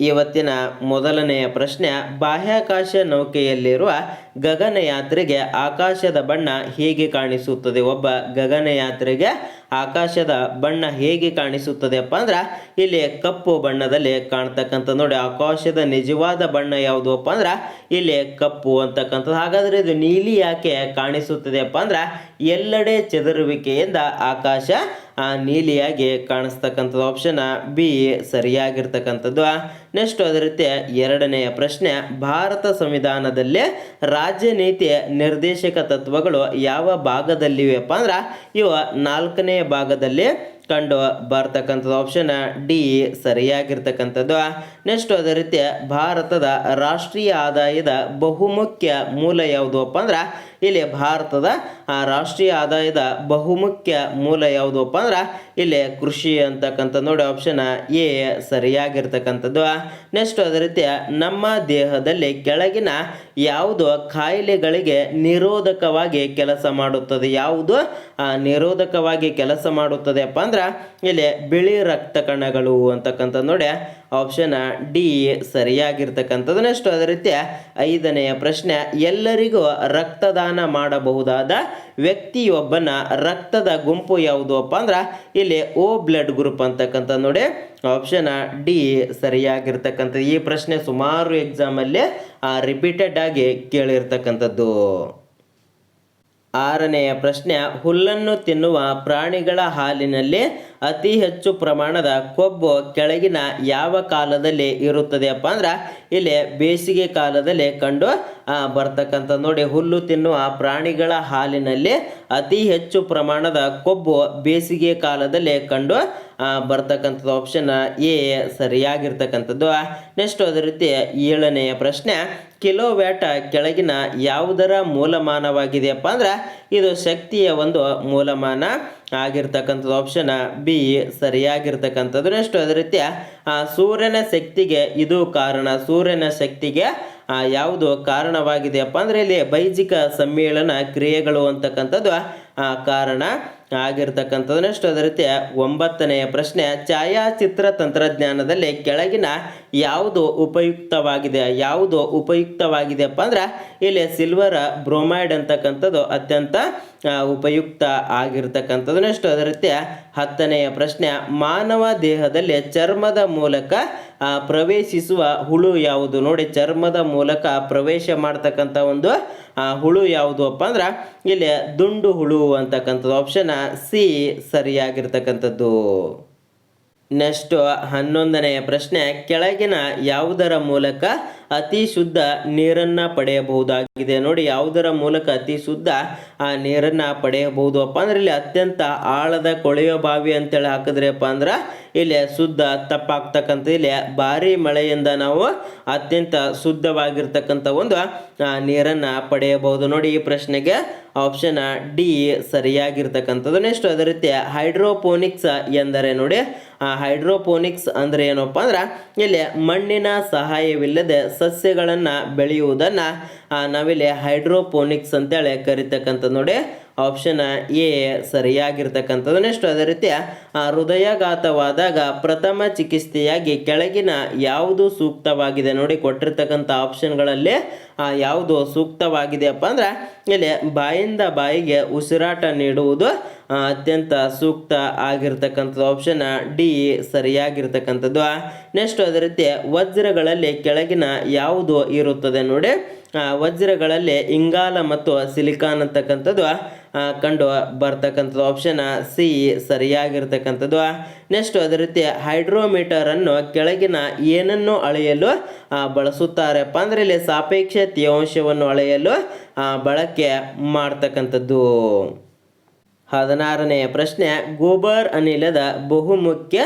ಇವತ್ತಿನ ಮೊದಲನೆಯ ಪ್ರಶ್ನೆ ಬಾಹ್ಯಾಕಾಶ ನೌಕೆಯಲ್ಲಿರುವ ಗಗನಯಾತ್ರಿಗೆ ಆಕಾಶದ ಬಣ್ಣ ಹೇಗೆ ಕಾಣಿಸುತ್ತದೆ? ಒಬ್ಬ ಗಗನಯಾತ್ರೆಗೆ ಆಕಾಶದ ಬಣ್ಣ ಹೇಗೆ ಕಾಣಿಸುತ್ತದೆಪ್ಪ ಅಂದ್ರೆ, ಇಲ್ಲಿ ಕಪ್ಪು ಬಣ್ಣದಲ್ಲಿ ಕಾಣ್ತಕ್ಕಂಥ ನೋಡಿ, ಆಕಾಶದ ನಿಜವಾದ ಬಣ್ಣ ಯಾವುದಪ್ಪ ಅಂದ್ರೆ, ಇಲ್ಲಿ ಕಪ್ಪು ಅಂತಕ್ಕಂಥದ್ದು. ಹಾಗಾದ್ರೆ ಇದು ನೀಲಿ ಯಾಕೆ ಕಾಣಿಸುತ್ತದೆ ಕಾಣಿಸುತ್ತದೆಯಪ್ಪ ಅಂದ್ರೆ, ಎಲ್ಲೆಡೆ ಚದುರುವಿಕೆಯಿಂದ ಆಕಾಶ, ಆ, ನೀಲಿಯಾಗಿ ಕಾಣಿಸ್ತಕ್ಕಂಥದ್ದು. ಆಪ್ಷನ್ ಬಿ ಸರಿಯಾಗಿರ್ತಕ್ಕಂಥದ್ದು. ನೆಕ್ಸ್ಟ್ ಅದೇ ರೀತಿ ಎರಡನೆಯ ಪ್ರಶ್ನೆ, ಭಾರತ ಸಂವಿಧಾನದಲ್ಲಿ ರಾಜ್ಯನೀತಿ ನಿರ್ದೇಶಕ ತತ್ವಗಳು ಯಾವ ಭಾಗದಲ್ಲಿವೆಯಪ್ಪ ಅಂದ್ರೆ ಇವ ನಾಲ್ಕನೇ ಭಾಗದಲ್ಲಿ ಕಂಡು ಬರ್ತಕ್ಕಂಥದ್ದು ಆಪ್ಷನ್ ಡಿ ಸರಿಯಾಗಿರ್ತಕ್ಕಂಥದ್ದು. ನೆಕ್ಸ್ಟ್ ಅದೇ ರೀತಿ ಭಾರತದ ರಾಷ್ಟ್ರೀಯ ಆದಾಯದ ಬಹುಮುಖ್ಯ ಮೂಲ ಯಾವುದಪ್ಪ ಅಂದ್ರೆ ಇಲ್ಲಿ ಭಾರತದ ರಾಷ್ಟ್ರೀಯ ಆದಾಯದ ಬಹುಮುಖ್ಯ ಮೂಲ ಯಾವುದಪ್ಪ ಅಂದ್ರೆ ಇಲ್ಲಿ ಕೃಷಿ ಅಂತಕ್ಕಂಥ ನೋಡಿ ಆಪ್ಷನ್ ಎ ಸರಿಯಾಗಿರ್ತಕ್ಕಂಥದ್ದು. ನೆಕ್ಸ್ಟ್ ಅದೇ ರೀತಿ ನಮ್ಮ ದೇಹದಲ್ಲಿ ಕೆಳಗಿನ ಯಾವುದು ಕಾಯಿಲೆಗಳಿಗೆ ನಿರೋಧಕವಾಗಿ ಕೆಲಸ ಮಾಡುತ್ತದೆ, ಯಾವುದು ನಿರೋಧಕವಾಗಿ ಕೆಲಸ ಮಾಡುತ್ತದೆಪ್ಪ ಅಂದ್ರೆ ಇಲ್ಲಿ ಬಿಳಿ ರಕ್ತ ಕಣಗಳು ಅಂತಕ್ಕಂಥ ನೋಡಿ. ಆಪ್ಷನ್ ಡಿ ಸರಿಯಾಗಿರ್ತಕ್ಕಂಥದ್ದು ನೆಕ್ಸ್ಟ್ ಅದೇ ರೀತಿ ಐದನೆಯ ಪ್ರಶ್ನೆ, ಎಲ್ಲರಿಗೂ ರಕ್ತದಾನ ಮಾಡಬಹುದಾದ ವ್ಯಕ್ತಿಯೊಬ್ಬನ ರಕ್ತದ ಗುಂಪು ಯಾವುದು ಅಪ್ಪ ಅಂದ್ರೆ ಇಲ್ಲಿ ಓ ಬ್ಲಡ್ ಗ್ರೂಪ್ ಅಂತಕ್ಕಂಥ ನೋಡಿ. ಆಪ್ಷನ್ ಡಿ ಸರಿಯಾಗಿರ್ತಕ್ಕಂಥದ್ದು. ಈ ಪ್ರಶ್ನೆ ಸುಮಾರು ಎಕ್ಸಾಮಲ್ಲಿ ರಿಪೀಟೆಡ್ ಆಗಿ ಕೇಳಿರ್ತಕ್ಕಂಥದ್ದು. ಆರನೆಯ ಪ್ರಶ್ನೆ, ಹುಲ್ಲನ್ನು ತಿನ್ನುವ ಪ್ರಾಣಿಗಳ ಹಾಲಿನಲ್ಲಿ ಅತಿ ಹೆಚ್ಚು ಪ್ರಮಾಣದ ಕೊಬ್ಬು ಕೆಳಗಿನ ಯಾವ ಕಾಲದಲ್ಲಿ ಇರುತ್ತದೆಯಪ್ಪ ಅಂದ್ರೆ ಇಲ್ಲಿ ಬೇಸಿಗೆ ಕಾಲದಲ್ಲಿ ಕಂಡು ಬರ್ತಕ್ಕಂಥ ನೋಡಿ ಹುಲ್ಲು ತಿನ್ನುವ ಪ್ರಾಣಿಗಳ ಹಾಲಿನಲ್ಲಿ ಅತಿ ಹೆಚ್ಚು ಪ್ರಮಾಣದ ಕೊಬ್ಬು ಬೇಸಿಗೆ ಕಾಲದಲ್ಲಿ ಕಂಡು ಬರ್ತಕ್ಕಂಥದ್ದು ಆಪ್ಷನ್ ಎ ಸರಿಯಾಗಿರ್ತಕ್ಕಂಥದ್ದು. ನೆಕ್ಸ್ಟ್ ಅದೇ ರೀತಿ ಏಳನೆಯ ಪ್ರಶ್ನೆ ಕಿಲೋವ್ಯಾಟ್ ಕೆಳಗಿನ ಯಾವುದರ ಮೂಲಮಾನವಾಗಿದೆಯಪ್ಪ ಅಂದ್ರೆ ಇದು ಶಕ್ತಿಯ ಒಂದು ಮೂಲಮಾನ. ಆಗಿರ್ತಕ್ಕಂಥದ್ದು. ಆಪ್ಷನ್ ಬಿ ಸರಿಯಾಗಿರ್ತಕ್ಕಂಥದ್ದು. ನೆಕ್ಸ್ಟ್ ಅದೇ ರೀತಿ ಆ, ಸೂರ್ಯನ ಶಕ್ತಿಗೆ ಇದು ಕಾರಣ. ಸೂರ್ಯನ ಶಕ್ತಿಗೆ ಯಾವುದು ಕಾರಣವಾಗಿದೆಯಪ್ಪ ಅಂದರೆ ಇಲ್ಲಿ ಬೈಜಿಕ ಸಮ್ಮೇಳನ ಕ್ರಿಯೆಗಳು ಅಂತಕ್ಕಂಥದ್ದು ಆ, ಕಾರಣ ಆಗಿರ್ತಕ್ಕಂಥದ್ದು. ನೆಕ್ಸ್ಟ್ ಅದೇ ರೀತಿ ಒಂಬತ್ತನೆಯ ಪ್ರಶ್ನೆ ಛಾಯಾಚಿತ್ರ ತಂತ್ರಜ್ಞಾನದಲ್ಲಿ ಕೆಳಗಿನ ಯಾವುದು ಉಪಯುಕ್ತವಾಗಿದೆ, ಯಾವುದು ಉಪಯುಕ್ತವಾಗಿದೆಯಪ್ಪ ಅಂದ್ರೆ ಇಲ್ಲಿ ಸಿಲ್ವರ್ ಬ್ರೋಮೈಡ್ ಅಂತಕ್ಕಂಥದ್ದು ಅತ್ಯಂತ ಉಪಯುಕ್ತ ಆಗಿರ್ತಕ್ಕಂಥದ್ದು. ನೆಕ್ಸ್ಟ್ ಅದೇ ರೀತಿಯ ಹತ್ತನೆಯ ಪ್ರಶ್ನೆ, ಮಾನವ ದೇಹದಲ್ಲಿ ಚರ್ಮದ ಮೂಲಕ ಪ್ರವೇಶಿಸುವ ಹುಳು ಯಾವುದು? ನೋಡಿ, ಚರ್ಮದ ಮೂಲಕ ಪ್ರವೇಶ ಮಾಡ್ತಕ್ಕಂಥ ಒಂದು ಹುಳು ಯಾವುದು ಅಪ್ಪ ಅಂದ್ರೆ ಇಲ್ಲಿ ದುಂಡು ಹುಳು ಅಂತಕ್ಕಂಥದ್ದು. ಆಪ್ಷನ್ ಸಿ ಸರಿಯಾಗಿರ್ತಕ್ಕಂಥದ್ದು. ನೆಕ್ಸ್ಟ್ ಹನ್ನೊಂದನೆಯ ಪ್ರಶ್ನೆ, ಕೆಳಗಿನ ಯಾವುದರ ಮೂಲಕ ಅತಿ ಶುದ್ಧ ನೀರನ್ನ ಪಡೆಯಬಹುದಾಗಿದೆ? ನೋಡಿ, ಯಾವುದರ ಮೂಲಕ ಅತಿ ಶುದ್ಧ ಆ ನೀರನ್ನ ಪಡೆಯಬಹುದು ಅಪ್ಪ ಅಂದ್ರೆ ಇಲ್ಲಿ ಅತ್ಯಂತ ಆಳದ ಕೊಳೆಯೋ ಬಾವಿ ಅಂತೇಳಿ ಹಾಕಿದ್ರಪ್ಪ ಅಂದ್ರೆ ಇಲ್ಲಿ ಶುದ್ಧ ತಪ್ಪಾಗ್ತಕ್ಕಂಥ ಇಲ್ಲಿ ಭಾರಿ ಮಳೆಯಿಂದ ನಾವು ಅತ್ಯಂತ ಶುದ್ಧವಾಗಿರ್ತಕ್ಕಂಥ ಒಂದು ನೀರನ್ನು ಪಡೆಯಬಹುದು. ನೋಡಿ ಈ ಪ್ರಶ್ನೆಗೆ ಆಪ್ಷನ್ ಡಿ ಸರಿಯಾಗಿರ್ತಕ್ಕಂಥದ್ದು. ನೆಕ್ಸ್ಟ್ ಅದೇ ರೀತಿ ಹೈಡ್ರೋಪೋನಿಕ್ಸ್ ಎಂದರೆ ನೋಡಿ ಹೈಡ್ರೋಪೋನಿಕ್ಸ್ ಅಂದ್ರೆ ಏನಪ್ಪ ಅಂದ್ರೆ, ಇಲ್ಲಿ ಮಣ್ಣಿನ ಸಹಾಯವಿಲ್ಲದೆ ಸಸ್ಯಗಳನ್ನು ಬೆಳೆಯುವುದನ್ನು ನಾವಿಲ್ಲಿ ಹೈಡ್ರೋಪೋನಿಕ್ಸ್ ಅಂತೇಳಿ ಕರಿತಕ್ಕಂಥದ್ದು ನೋಡಿ. Option A ಸರಿಯಾಗಿರ್ತಕ್ಕಂಥದ್ದು. ನೆಕ್ಸ್ಟ್ ಅದೇ ರೀತಿ ಹೃದಯಾಘಾತವಾದಾಗ ಪ್ರಥಮ ಚಿಕಿತ್ಸೆಯಾಗಿ ಕೆಳಗಿನ ಯಾವುದು ಸೂಕ್ತವಾಗಿದೆ ನೋಡಿ ಕೊಟ್ಟಿರ್ತಕ್ಕಂಥ ಆಪ್ಷನ್ಗಳಲ್ಲಿ ಯಾವುದು ಸೂಕ್ತವಾಗಿದೆಯಪ್ಪ ಅಂದ್ರೆ, ಇಲ್ಲಿ ಬಾಯಿಂದ ಬಾಯಿಗೆ ಉಸಿರಾಟ ನೀಡುವುದು ಅತ್ಯಂತ ಸೂಕ್ತ ಆಗಿರ್ತಕ್ಕಂಥದ್ದು. ಆಪ್ಷನ್ ಡಿ ಸರಿಯಾಗಿರ್ತಕ್ಕಂಥದ್ದು. ನೆಕ್ಸ್ಟ್ ಅದೇ ರೀತಿ, ವಜ್ರಗಳಲ್ಲಿ ಕೆಳಗಿನ ಯಾವುದು ಇರುತ್ತದೆ ನೋಡಿ ವಜ್ರಗಳಲ್ಲಿ ಇಂಗಾಲ ಮತ್ತು ಸಿಲಿಕಾನ್ ಅಂತಕ್ಕಂಥದ್ದು. ಕಂಡು ಬರ್ತಕ್ಕಂಥದ್ದು. ಆಪ್ಷನ್ ಸಿ ಸರಿಯಾಗಿರ್ತಕ್ಕಂಥದ್ದು. ನೆಕ್ಸ್ಟ್ ಅದೇ ರೀತಿ ಹೈಡ್ರೋಮೀಟರ್ ಅನ್ನು ಕೆಳಗಿನ ಏನನ್ನು ಅಳೆಯಲು ಬಳಸುತ್ತಾರೆ ಬಳಸುತ್ತಾರಪ್ಪ ಅಂದ್ರೆ ಇಲ್ಲಿ ಸಾಪೇಕ್ಷ ತೇವಾಂಶವನ್ನು ಅಳೆಯಲು ಬಳಕೆ ಮಾಡ್ತಕ್ಕಂಥದ್ದು. ಹದಿನಾರನೆಯ ಪ್ರಶ್ನೆ, ಗೋಬರ್ ಅನಿಲದ ಬಹುಮುಖ್ಯ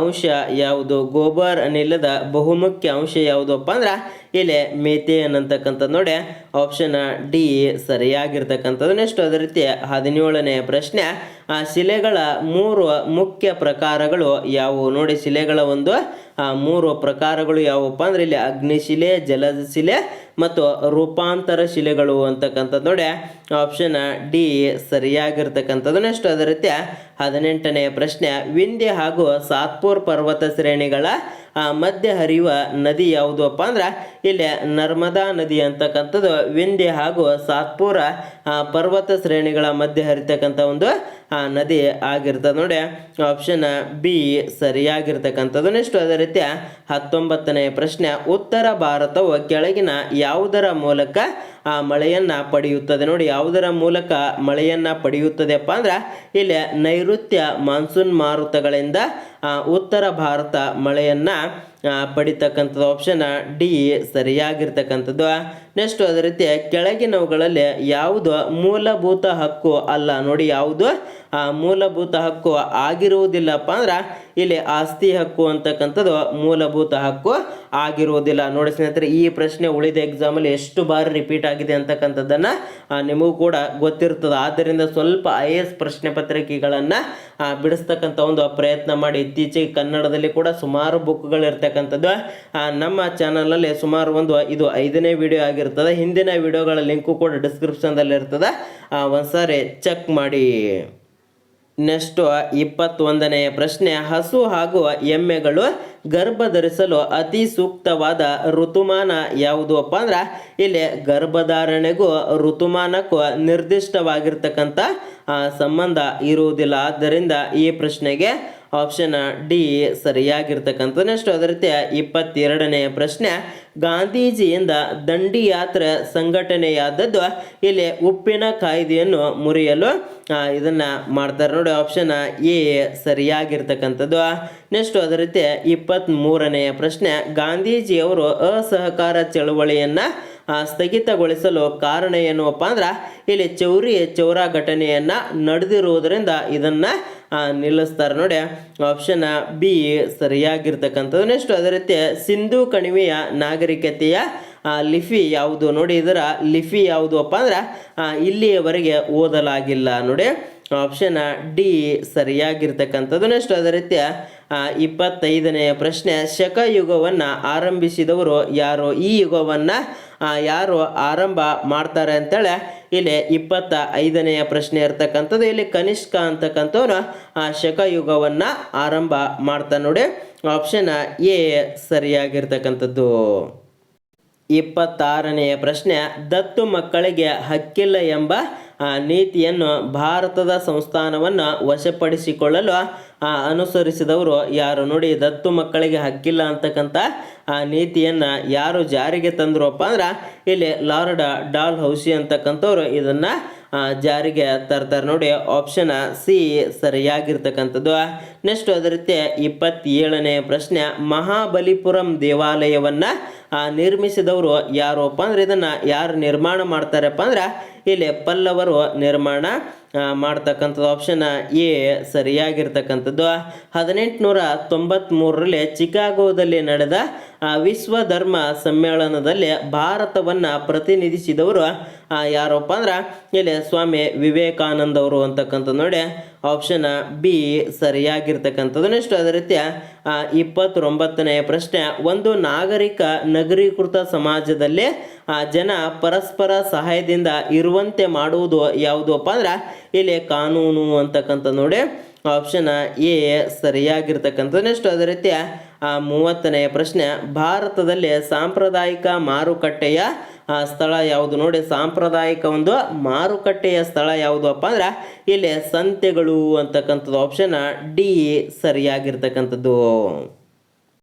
ಅಂಶ ಯಾವುದು? ಗೋಬರ್ ಅನಿಲದ ಬಹುಮುಖ್ಯ ಅಂಶ ಯಾವುದಪ್ಪ ಅಂದ್ರೆ ಇಲ್ಲಿ ಮೇತೆ ಅಂತಕ್ಕಂಥದ್ದು ನೋಡಿ ಆಪ್ಷನ್ ಡಿ ಸರಿಯಾಗಿರ್ತಕ್ಕಂಥದ್ದು. ನೆಕ್ಸ್ಟ್ ಅದೇ ರೀತಿ ಹದಿನೇಳನೇ ಪ್ರಶ್ನೆ ಆ ಶಿಲೆಗಳ ಮೂರು ಮುಖ್ಯ ಪ್ರಕಾರಗಳು ಯಾವುವು? ನೋಡಿ ಶಿಲೆಗಳ ಒಂದು ಆ, ಮೂರು ಪ್ರಕಾರಗಳು ಯಾವುವಪ್ಪ ಅಂದ್ರೆ ಇಲ್ಲಿ ಅಗ್ನಿಶಿಲೆ ಜಲದ ಶಿಲೆ ಮತ್ತು ರೂಪಾಂತರ ಶಿಲೆಗಳು ಅಂತಕ್ಕಂಥದ್ದು ನೋಡಿ ಆಪ್ಷನ್ ಡಿ ಸರಿಯಾಗಿರ್ತಕ್ಕಂಥದ್ದು. ನೆಕ್ಸ್ಟ್ ಅದೇ ರೀತಿ ಹದಿನೆಂಟನೇ ಪ್ರಶ್ನೆ ವಿಂಧ್ಯ ಹಾಗೂ ಸಾತ್ಪುರ್ ಪರ್ವತ ಶ್ರೇಣಿಗಳ ಆ, ಮಧ್ಯ ಹರಿಯುವ ನದಿ ಯಾವುದು ಅಪ್ಪ ಅಂದ್ರೆ ಇಲ್ಲಿ ನರ್ಮದಾ ನದಿ ಅಂತಕ್ಕಂಥದ್ದು ವಿಂಧ್ಯ ಹಾಗೂ ಸಾತ್ಪುರ ಪರ್ವತ ಶ್ರೇಣಿಗಳ ಮಧ್ಯೆ ಹರಿತಕ್ಕಂಥ ಒಂದು ನದಿ ಆಗಿರ್ತದೆ. ನೋಡಿ ಆಪ್ಷನ್ ಬಿ ಸರಿಯಾಗಿರ್ತಕ್ಕಂಥದ್ದು. ನೆಕ್ಸ್ಟ್ ಅದೇ ರೀತಿಯ ಹತ್ತೊಂಬತ್ತನೇ ಪ್ರಶ್ನೆ ಉತ್ತರ ಭಾರತವು ಕೆಳಗಿನ ಯಾವುದರ ಮೂಲಕ ಆ ಮಳೆಯನ್ನ ಪಡೆಯುತ್ತದೆ? ನೋಡಿ ಯಾವುದರ ಮೂಲಕ ಮಳೆಯನ್ನ ಪಡೆಯುತ್ತದೆಪ್ಪ ಅಂದ್ರೆ ಇಲ್ಲಿ ನೈಋತ್ಯ ಮಾನ್ಸೂನ್ ಮಾರುತಗಳಿಂದ ಆ, ಉತ್ತರ ಭಾರತ ಮಳೆಯನ್ನ ಆ, ಪಡಿತಕ್ಕಂಥದ್ದು ಆಪ್ಷನ್ ಡಿ ಸರಿಯಾಗಿರ್ತಕ್ಕಂಥದ್ದು. ನೆಕ್ಸ್ಟ್ ಅದೇ ರೀತಿ ಕೆಳಗಿನವುಗಳಲ್ಲಿ ಯಾವುದು ಮೂಲಭೂತ ಹಕ್ಕು ಅಲ್ಲ ನೋಡಿ ಯಾವುದು? ಆ, ಮೂಲಭೂತ ಹಕ್ಕು ಆಗಿರುವುದಿಲ್ಲಪ್ಪ ಅಂದ್ರೆ ಇಲ್ಲಿ ಆಸ್ತಿ ಹಕ್ಕು ಅಂತಕ್ಕಂಥದ್ದು ಮೂಲಭೂತ ಹಕ್ಕು ಆಗಿರುವುದಿಲ್ಲ. ನೋಡಿ ಸ್ನೇಹಿತರೆ ಈ ಪ್ರಶ್ನೆ ಉಳಿದ ಎಕ್ಸಾಮಲ್ಲಿ ಎಷ್ಟು ಬಾರಿ ರಿಪೀಟ್ ಆಗಿದೆ ಅಂತಕ್ಕಂಥದ್ದನ್ನು ನಿಮಗೂ ಕೂಡ ಗೊತ್ತಿರ್ತದೆ. ಆದ್ದರಿಂದ ಸ್ವಲ್ಪ ಐ ಎ ಎಸ್ ಪ್ರಶ್ನೆ ಪತ್ರಿಕೆಗಳನ್ನು ಬಿಡಿಸ್ತಕ್ಕಂಥ ಒಂದು ಪ್ರಯತ್ನ ಮಾಡಿ. ಇತ್ತೀಚೆಗೆ ಕನ್ನಡದಲ್ಲಿ ಕೂಡ ಸುಮಾರು ಬುಕ್ಗಳು ಇರ್ತಕ್ಕಂಥದ್ದು. ನಮ್ಮ ಚಾನಲಲ್ಲಿ ಸುಮಾರು ಒಂದು ಇದು ಐದನೇ ವಿಡಿಯೋ ಆಗಿರ್ತದೆ. ಹಿಂದಿನ ವಿಡಿಯೋಗಳ ಲಿಂಕು ಕೂಡ ಡಿಸ್ಕ್ರಿಪ್ಷನ್ದಲ್ಲಿ ಇರ್ತದೆ. ಆ, ಒಂದ್ಸಾರಿ ಚೆಕ್ ಮಾಡಿ. ನೆಕ್ಸ್ಟು ಇಪ್ಪತ್ತೊಂದನೆಯ ಪ್ರಶ್ನೆ. ಹಸು ಹಾಗೂ ಎಮ್ಮೆಗಳು ಗರ್ಭ ಧರಿಸಲು ಅತಿ ಸೂಕ್ತವಾದ ಋತುಮಾನ ಯಾವುದು ಅಪ್ಪ ಅಂದ್ರೆ ಇಲ್ಲಿ ಗರ್ಭಧಾರಣೆಗೂ ಋತುಮಾನಕ್ಕೂ ನಿರ್ದಿಷ್ಟವಾಗಿರ್ತಕ್ಕಂಥ ಸಂಬಂಧ ಇರುವುದಿಲ್ಲ. ಆದ್ದರಿಂದ ಈ ಪ್ರಶ್ನೆಗೆ ಆಪ್ಷನ್ ಡಿ ಸರಿಯಾಗಿರ್ತಕ್ಕಂಥದ್ದು. ನೆಕ್ಸ್ಟ್ ಅದೇ ರೀತಿ ಇಪ್ಪತ್ತೆರಡನೆಯ ಪ್ರಶ್ನೆ, ಗಾಂಧೀಜಿಯಿಂದ ದಂಡಿ ಯಾತ್ರೆ ಸಂಘಟನೆಯಾದದ್ದು ಇಲ್ಲಿ ಉಪ್ಪಿನ ಕಾಯ್ದೆಯನ್ನು ಮುರಿಯಲು ಇದನ್ನು ಮಾಡ್ತಾರೆ ನೋಡಿ, ಆಪ್ಷನ್ ಎ ಸರಿಯಾಗಿರ್ತಕ್ಕಂಥದ್ದು. ನೆಕ್ಸ್ಟ್ ಅದೇ ರೀತಿ ಇಪ್ಪತ್ತ್ ಮೂರನೆಯ ಪ್ರಶ್ನೆ ಗಾಂಧೀಜಿಯವರು ಅಸಹಕಾರ ಚಳುವಳಿಯನ್ನು ಸ್ಥಗಿತಗೊಳಿಸಲು ಕಾರಣ ಏನಪ್ಪ ಅಂದ್ರೆ, ಇಲ್ಲಿ ಚೌರಿ ಚೌರ ಘಟನೆಯನ್ನ ನಡೆದಿರುವುದರಿಂದ ಇದನ್ನ ನಿಲ್ಲಿಸ್ತಾರೆ. ನೋಡಿ ಆಪ್ಷನ್ ಬಿ ಸರಿಯಾಗಿರ್ತಕ್ಕಂಥದ್ದು. ನೆಕ್ಸ್ಟ್ ಅದೇ ರೀತಿ ಸಿಂಧು ಕಣಿವೆಯ ನಾಗರಿಕತೆಯ ಲಿಪಿ ಯಾವುದು? ನೋಡಿ, ಇದರ ಲಿಪಿ ಯಾವುದು ಅಪ್ಪ ಅಂದ್ರೆ ಇಲ್ಲಿಯವರೆಗೆ ಓದಲಾಗಿಲ್ಲ. ನೋಡಿ ಆಪ್ಷನ್ ಡಿ ಸರಿಯಾಗಿರ್ತಕ್ಕಂಥದ್ದು. ನೆಕ್ಸ್ಟ್ ಅದೇ ರೀತಿ ಇಪ್ಪತ್ತೈದನೆಯ ಪ್ರಶ್ನೆ, ಶಕಯುಗವನ್ನು ಆರಂಭಿಸಿದವರು ಯಾರು? ಈ ಯುಗವನ್ನು ಯಾರು ಆರಂಭ ಮಾಡ್ತಾರೆ ಅಂತೇಳಿ ಇಲ್ಲಿ ಇಪ್ಪತ್ತ ಐದನೆಯ ಪ್ರಶ್ನೆ ಇರ್ತಕ್ಕಂಥದ್ದು, ಇಲ್ಲಿ ಕನಿಷ್ಕ ಅಂತಕ್ಕಂಥವ್ರು ಆ ಶಕಯುಗವನ್ನು ಆರಂಭ ಮಾಡ್ತಾನೆ ನೋಡಿ. Option A ಸರಿಯಾಗಿರ್ತಕ್ಕಂಥದ್ದು. ಇಪ್ಪತ್ತಾರನೆಯ ಪ್ರಶ್ನೆ, ದತ್ತು ಮಕ್ಕಳಿಗೆ ಹಕ್ಕಿಲ್ಲ ಎಂಬ ನೀತಿಯನ್ನು ಭಾರತದ ಸಂಸ್ಥಾನವನ್ನು ವಶಪಡಿಸಿಕೊಳ್ಳಲು ಅನುಸರಿಸಿದವರು ಯಾರು ನೋಡಿ ದತ್ತು ಮಕ್ಕಳಿಗೆ ಹಕ್ಕಿಲ್ಲ ಅಂತಕ್ಕಂಥ ಆ ನೀತಿಯನ್ನು ಯಾರು ಜಾರಿಗೆ ತಂದ್ರಪ್ಪ ಅಂದ್ರೆ ಇಲ್ಲಿ ಲಾರ್ಡ್ ಡಾಲ್ ಹೌಸಿ ಅಂತಕ್ಕಂಥವ್ರು ಇದನ್ನು ಜಾರಿಗೆ ತರ್ತಾರೆ ನೋಡಿ. ಆಪ್ಷನ್ ಸಿ ಸರಿಯಾಗಿರ್ತಕ್ಕಂಥದ್ದು. ನೆಕ್ಸ್ಟ್ ಅದೇ ರೀತಿ ಇಪ್ಪತ್ತೇಳನೇ ಪ್ರಶ್ನೆ. ಮಹಾಬಲಿಪುರಂ ದೇವಾಲಯವನ್ನು ನಿರ್ಮಿಸಿದವರು ಯಾರಪ್ಪ ಅಂದ್ರೆ ಇದನ್ನು ಯಾರು ನಿರ್ಮಾಣ ಮಾಡ್ತಾರಪ್ಪ ಅಂದ್ರೆ ಇಲ್ಲಿ ಪಲ್ಲವರು ನಿರ್ಮಾಣ ಆ, ಮಾಡ್ತಕ್ಕಂಥದ್ದು ಆಪ್ಷನ್ ಎ ಸರಿಯಾಗಿರ್ತಕ್ಕಂಥದ್ದು. ಹದಿನೆಂಟುನೂರ ತೊಂಬತ್ತ್ಮೂರರಲ್ಲಿ ಚಿಕಾಗೋದಲ್ಲಿ ನಡೆದ ವಿಶ್ವ ಧರ್ಮ ಸಮ್ಮೇಳನದಲ್ಲಿ ಭಾರತವನ್ನು ಪ್ರತಿನಿಧಿಸಿದವರು ಆ, ಯಾರಪ್ಪ ಅಂದ್ರೆ ಇಲ್ಲಿ ಸ್ವಾಮಿ ವಿವೇಕಾನಂದವರು ಅಂತಕ್ಕಂಥದ್ದು ನೋಡಿ. ಆಪ್ಷನ್ ಬಿ ಸರಿಯಾಗಿರ್ತಕ್ಕಂಥದ್ದು. ನೆಕ್ಸ್ಟ್ ಅದೇ ರೀತಿಯ ಇಪ್ಪತ್ತೊಂಬತ್ತನೆಯ ಪ್ರಶ್ನೆ ಒಂದು ನಾಗರಿಕ ನಗರೀಕೃತ ಸಮಾಜದಲ್ಲಿ ಆ, ಜನ ಪರಸ್ಪರ ಸಹಾಯದಿಂದ ಇರುವಂತೆ ಮಾಡುವುದು ಯಾವುದಪ್ಪ ಅಂದ್ರೆ ಇಲ್ಲಿ ಕಾನೂನು ಅಂತಕ್ಕಂಥ ನೋಡಿ ಆಪ್ಷನ್ ಎ ಸರಿಯಾಗಿರ್ತಕ್ಕಂಥದ್ದು. ನೆಕ್ಸ್ಟ್ ಅದೇ ರೀತಿ ಆ, ಮೂವತ್ತನೆಯ ಪ್ರಶ್ನೆ, ಭಾರತದಲ್ಲಿ ಸಾಂಪ್ರದಾಯಿಕ ಮಾರುಕಟ್ಟೆಯ ಸ್ಥಳ ಯಾವುದು? ನೋಡಿ, ಸಾಂಪ್ರದಾಯಿಕ ಒಂದು ಮಾರುಕಟ್ಟೆಯ ಸ್ಥಳ ಯಾವುದು ಅಪ್ಪ ಅಂದ್ರೆ, ಇಲ್ಲಿ ಸಂತೆಗಳು ಅಂತಕ್ಕಂಥದ್ದು ಆಪ್ಷನ್ ಡಿ ಸರಿಯಾಗಿರ್ತಕ್ಕಂಥದ್ದು.